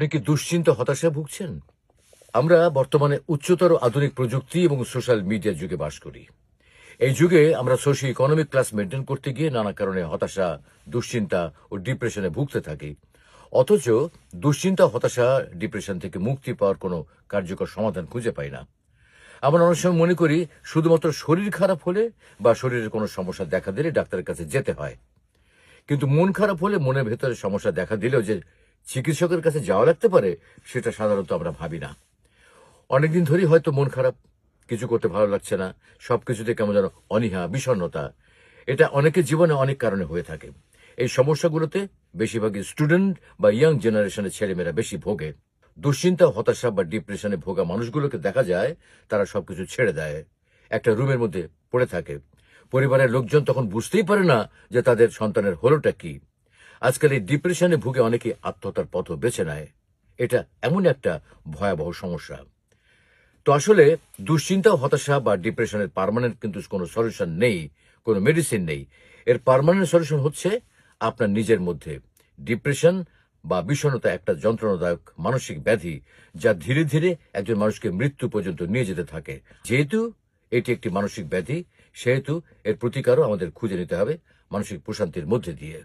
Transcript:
আপনি কি দুশ্চিন্তা হতাশায় ভুগছেন? আমরা বর্তমানে উচ্চতর আধুনিক প্রযুক্তি এবং সোশ্যাল মিডিয়ার যুগে বাস করি। এই যুগে আমরা সোশিও ইকোনমিক ক্লাস মেনটেন করতে গিয়ে নানা কারণে হতাশা, দুশ্চিন্তা ও ডিপ্রেশনে ভুগতে থাকি। অথচ দুশ্চিন্তা, হতাশা ডিপ্রেশন থেকে মুক্তি পাওয়ার কোনো কার্যকর সমাধান খুঁজে পাই না। আমরা অনেক সময় মনে করি শুধুমাত্র শরীর খারাপ হলে বা শরীরের কোনো সমস্যা দেখা দিলে ডাক্তারের কাছে যেতে হয়। কিন্তু মন খারাপ হলে মনের ভেতরে সমস্যা দেখা দিলেও যে চিকিৎসকের কাছে যাওয়া লাগতে পারে, সেটা সাধারণত আমরা ভাবি না। অনেকদিন ধরেই হয়তো মন খারাপ, কিছু করতে ভালো লাগছে না, সবকিছুতে কেমন যেন অনীহা, বিষণ্ণতা। এটা অনেকের জীবনে অনেক কারণে হয়ে থাকে। এই সমস্যাগুলোতে বেশিরভাগই স্টুডেন্ট বা ইয়াং জেনারেশনের ছেলেমেয়েরা বেশি ভোগে। দুশ্চিন্তা, হতাশা বা ডিপ্রেশনে ভোগা মানুষগুলোকে দেখা যায়, তারা সবকিছু ছেড়ে দেয়। একটা রুমের মধ্যে পড়ে থাকে। পরিবারের লোকজন তখন বুঝতেই পারে না যে তাদের সন্তানের হলোটা কি। আজকাল এই ডিপ্রেশনে ভুগে অনেকে আত্মহত্যার পথও বেছে নেয়। এটা এমন একটা ভয়াবহ সমস্যা। তো আসলে দুশ্চিন্তা হতাশা বা ডিপ্রেশনের পার্মানেন্ট কিন্তু কোনো সলিউশন নেই, কোনো মেডিসিন নেই। এর পারমানেন্ট সলিউশন হচ্ছে আপনার নিজের মধ্যে। ডিপ্রেশন বা বিষণ্ণতা একটা যন্ত্রণাদায়ক মানসিক ব্যাধি যা ধীরে ধীরে একজন মানুষকে মৃত্যু পর্যন্ত নিয়ে যেতে থাকে। যেহেতু এটি একটি মানসিক ব্যাধি, সেহেতু এর প্রতিকারও আমাদের খুঁজে নিতে হবে মানসিক প্রশান্তির মধ্যে দিয়ে।